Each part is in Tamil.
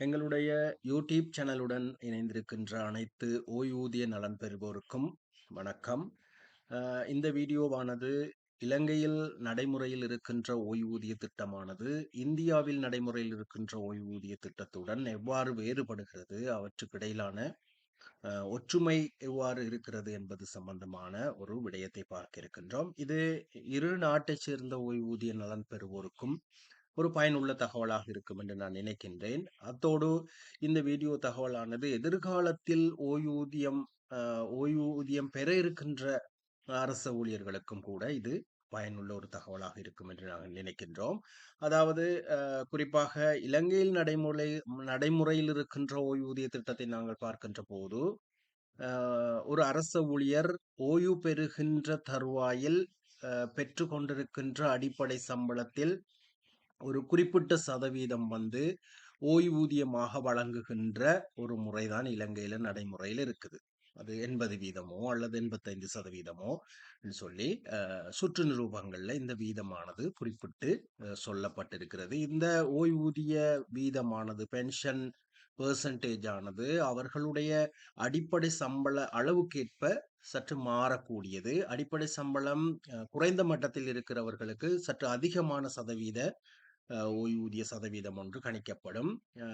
எங்களுடைய யூடியூப் சேனலுடன் இணைந்திருக்கின்ற அனைத்து ஓய்வூதிய நலன் பெறுவோருக்கும் வணக்கம். இந்த வீடியோவானது இலங்கையில் நடைமுறையில் இருக்கின்ற ஓய்வூதிய திட்டமானது இந்தியாவில் நடைமுறையில் இருக்கின்ற ஓய்வூதிய திட்டத்துடன் எவ்வாறு வேறுபடுகிறது அவற்றுக்கிடையிலான ஒற்றுமை எவ்வாறு இருக்கிறது என்பது சம்பந்தமான ஒரு விடயத்தை பார்க்க இருக்கின்றோம். இது இரு நாட்டைச் சேர்ந்த ஓய்வூதிய நலன் பெறுவோருக்கும் ஒரு பயனுள்ள தகவலாக இருக்கும் என்று நான் நினைக்கின்றேன். அத்தோடு இந்த வீடியோ தகவலானது எதிர்காலத்தில் ஓய்வூதியம் ஓய்வூதியம் பெற இருக்கின்ற அரசு ஊழியர்களுக்கும் கூட இது பயனுள்ள ஒரு தகவலாக இருக்கும் என்று நாங்கள் நினைக்கின்றோம். அதாவது குறிப்பாக இலங்கையில் நடைமுறை நடைமுறையில் இருக்கின்ற ஓய்வூதிய திட்டத்தை நாங்கள் பார்க்கின்ற போது ஒரு அரச ஊழியர் ஓய்வு பெறுகின்ற தருவாயில் பெற்று கொண்டிருக்கின்ற அடிப்படை சம்பளத்தில் ஒரு குறிப்பிட்ட சதவீதம் வந்து ஓய்வூதியமாக வழங்குகின்ற ஒரு முறைதான் இலங்கையில நடைமுறையில் இருக்குது. அது எண்பது வீதமோ அல்லது எண்பத்தைந்து சதவீதமோ சொல்லி சுற்று நிரூபங்கள்ல இந்த வீதமானது குறிப்பிட்டு சொல்லப்பட்டிருக்கிறது. இந்த ஓய்வூதிய வீதமானது பென்ஷன் பெர்சன்டேஜ் ஆனது அவர்களுடைய அடிப்படை சம்பள அளவுக்கேற்ப சற்று மாறக்கூடியது. அடிப்படை சம்பளம் குறைந்த மட்டத்தில் இருக்கிறவர்களுக்கு சற்று அதிகமான சதவீத ஓய்வூதிய சதவீதம் ஒன்று கணிக்கப்படும்.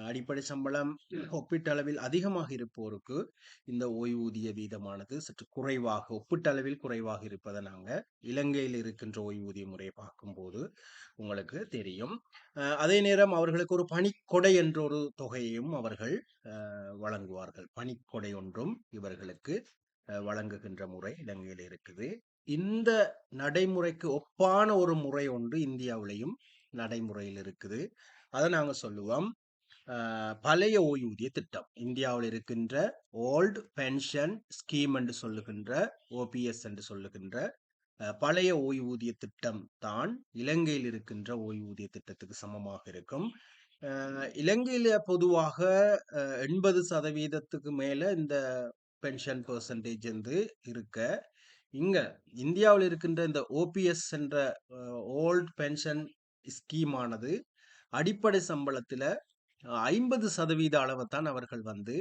அடிப்படை சம்பளம் ஒப்பீட்டளவில் அதிகமாக இருப்போருக்கு இந்த ஓய்வூதிய வீதமானது சற்று குறைவாக ஒப்பீட்டளவில் குறைவாக இருப்பதை நாங்கள் இலங்கையில் இருக்கின்ற ஓய்வூதிய முறையை பார்க்கும்போது உங்களுக்கு தெரியும். அஹ், அதே நேரம் அவர்களுக்கு ஒரு பணிக்கொடை என்ற ஒரு தொகையையும் அவர்கள் அஹ், வழங்குவார்கள். பணிக்கொடை ஒன்றும் இவர்களுக்கு வழங்குகின்ற முறை இலங்கையில் இருக்குது. இந்த நடைமுறைக்கு ஒப்பான ஒரு முறை ஒன்று இந்தியாவிலையும் நடைமுறையில் இருக்குது. அதை நாங்கள் சொல்லுவோம். பழைய ஓய்வூதிய திட்டம். இந்தியாவில் இருக்கின்ற ஓல்டு பென்ஷன் ஸ்கீம் என்று சொல்லுகின்ற ஓபிஎஸ் என்று சொல்லுகின்ற பழைய ஓய்வூதிய திட்டம் தான் இலங்கையில் இருக்கின்ற ஓய்வூதிய திட்டத்துக்கு சமமாக இருக்கும். இலங்கையில பொதுவாக எண்பது சதவீதத்துக்கு மேல இந்த பென்ஷன் பெர்சன்டேஜ் வந்து இருக்க. இங்க இந்தியாவில் இருக்கின்ற இந்த ஓபிஎஸ் என்ற ஓல்ட் பென்ஷன் ஸ்கீமானது அடிப்படை சம்பளத்தில் ஐம்பது சதவீத அளவைத்தான் அவர்கள் வந்து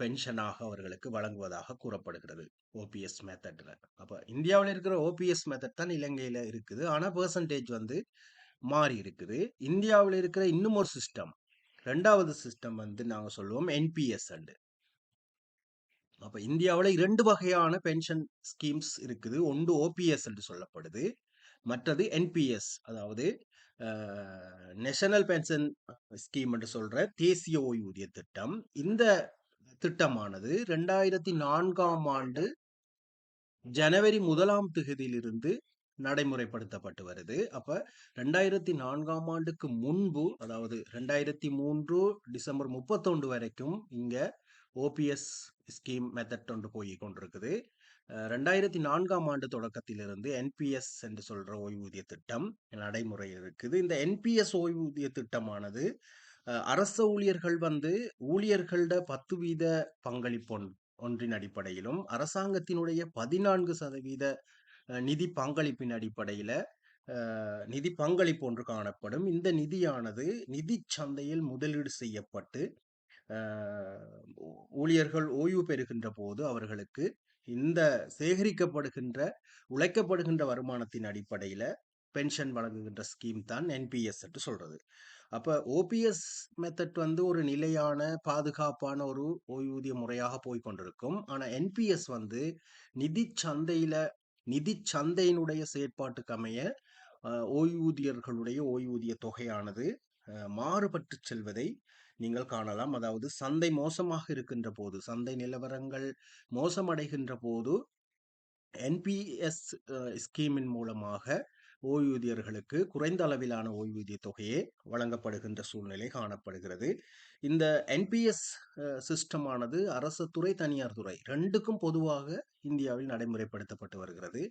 பென்ஷனாக அவர்களுக்கு வழங்குவதாக கூறப்படுகிறது ஓபிஎஸ் மெத்தடில் அப்போ இந்தியாவில் இருக்கிற ஓபிஎஸ் மெத்தட் தான் இலங்கையில் இருக்குது. ஆனால் பெர்சன்டேஜ் வந்து மாறி இருக்குது. இந்தியாவில் இருக்கிற இன்னும் ஒரு சிஸ்டம் ரெண்டாவது சிஸ்டம் வந்து நாங்கள் சொல்லுவோம் என்பிஎஸ் அண்டு அப்போ இந்தியாவில் இரண்டு வகையான பென்ஷன் ஸ்கீம்ஸ் இருக்குது. ஒன்று ஓபிஎஸ் என்று சொல்லப்படுது மற்றது என்பிஎஸ் அதாவது நேஷனல் பென்ஷன் ஸ்கீம் என்று சொல்ற தேசிய ஓய்வூதிய திட்டம். இந்த திட்டமானது ரெண்டாயிரத்தி நான்காம் ஆண்டு ஜனவரி முதலாம் திகதியிலிருந்து நடைமுறைப்படுத்தப்பட்டு வருது. அப்ப ரெண்டாயிரத்தி நான்காம் ஆண்டுக்கு முன்பு அதாவது ரெண்டாயிரத்தி மூன்று டிசம்பர் முப்பத்தொன்று வரைக்கும் இங்க ஓபிஎஸ் ஸ்கீம் மெத்தட் ஒன்று போய் கொண்டிருக்குது. ரெண்டாயிரத்தி நான்காம் ஆண்டு தொடக்கத்திலிருந்து என்பிஎஸ் என்று சொல்ற ஓய்வூதிய திட்டம் நடைமுறை இருக்குது. இந்த என்பிஎஸ் ஓய்வூதிய திட்டமானது அரச ஊழியர்கள் வந்து ஊழியர்களோட பத்து வீத பங்களிப்பு ஒன்- ஒன்றின் அடிப்படையிலும் அரசாங்கத்தினுடைய பதினான்கு சதவீத நிதி பங்களிப்பின் அடிப்படையில நிதி பங்களிப்பு ஒன்று காணப்படும். இந்த நிதியானது நிதி சந்தையில் முதலீடு செய்யப்பட்டு ஊழியர்கள் ஓய்வு பெறுகின்ற போது அவர்களுக்கு இந்த சேகரிக்கப்படுகின்ற உழைக்கப்படுகின்ற வருமானத்தின் அடிப்படையில பென்ஷன் வழங்குகின்ற ஸ்கீம் தான் என்பிஎஸ் என்று சொல்றது. அப்ப ஓபிஎஸ் மெத்தட் வந்து ஒரு நிலையான பாதுகாப்பான ஒரு ஓய்வூதிய முறையாக போய் கொண்டிருக்கும். ஆனா என்பிஎஸ் வந்து நிதி சந்தையில நிதி சந்தையினுடைய செயற்பாட்டுக்கு அமைய ஓய்வூதியர்களுடைய ஓய்வூதிய தொகையானது மாறுபட்டு செல்வதை நீங்கள் காணலாம். அதாவது சந்தை மோசமாக இருக்கின்ற போது சந்தை நிலவரங்கள் மோசமடைகின்ற போது என்பிஎஸ் ஸ்கீமின் மூலமாக ஓய்வூதியர்களுக்கு குறைந்த அளவிலான ஓய்வூதிய தொகையே வழங்கப்படுகின்ற சூழ்நிலை காணப்படுகிறது. இந்த என்பிஎஸ் சிஸ்டமானது அரசு துறை தனியார் துறை ரெண்டுக்கும் பொதுவாக இந்தியாவில் நடைமுறைப்படுத்தப்பட்டு வருகிறது.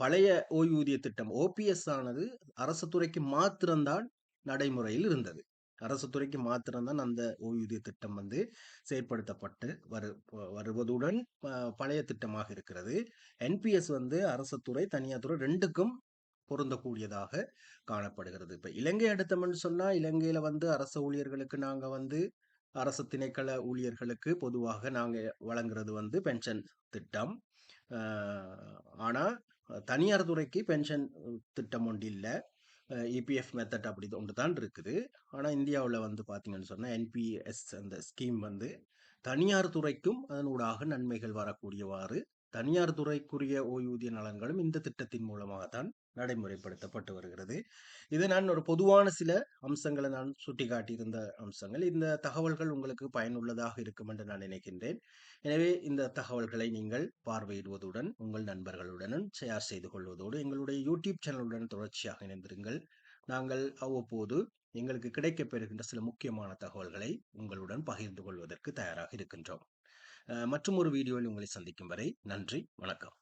பழைய ஓய்வூதிய திட்டம் ஓபிஎஸ் ஆனது அரசு துறைக்கு மாத்திரம்தான் நடைமுறையில் இருந்தது. அரசு துறைக்கு மாத்திரம்தான் அந்த ஓய்வூதிய திட்டம் வந்து செயற்படுத்தப்பட்டு வரு வருவதுடன் பழைய திட்டமாக இருக்கிறது. என்பிஎஸ் வந்து அரசு துறை தனியார் துறை ரெண்டுக்கும் பொருந்தக்கூடியதாக காணப்படுகிறது. இப்ப இலங்கை எடுத்தோம்னு சொன்னா இலங்கையில வந்து அரசு ஊழியர்களுக்கு நாங்க வந்து அரசு திணைக்கள ஊழியர்களுக்கு பொதுவாக நாங்க வழங்குறது வந்து பென்ஷன் திட்டம். ஆனால் ஆனா தனியார் துறைக்கு பென்ஷன் திட்டம் ஒன்று இல்லை இபிஎஃப் மெத்தட் அப்படி ஒன்று தான் இருக்குது. ஆனால் இந்தியாவில் வந்து பார்த்தீங்கன்னு சொன்னால் என்பிஎஸ் அந்த ஸ்கீம் வந்து தனியார் துறைக்கும் அதனூடாக நன்மைகள் வரக்கூடியவாறு தனியார் துறைக்குரிய ஓய்வூதிய நலன்களும் இந்த திட்டத்தின் மூலமாகத்தான் நடைமுறைப்படுத்தப்பட்டு வருகிறது. இது நான் ஒரு பொதுவான சில அம்சங்களை நான் சுட்டிக்காட்டியிருந்த அம்சங்கள். இந்த தகவல்கள் உங்களுக்கு பயனுள்ளதாக இருக்கும் என்று நான் நினைக்கின்றேன். எனவே இந்த தகவல்களை நீங்கள் பார்வையிடுவதுடன் உங்கள் நண்பர்களுடனும் ஷேர் செய்து கொள்வதோடு எங்களுடைய யூடியூப் சேனலுடன் தொடர்ச்சியாக இணைந்திருங்கள். நாங்கள் அவ்வப்போது எங்களுக்கு கிடைக்கப்பெறுகின்ற சில முக்கியமான தகவல்களை உங்களுடன் பகிர்ந்து கொள்வதற்கு தயாராக இருக்கின்றோம். மற்றும் ஒரு வீடியோவில் உங்களை சந்திக்கும் வரை நன்றி வணக்கம்.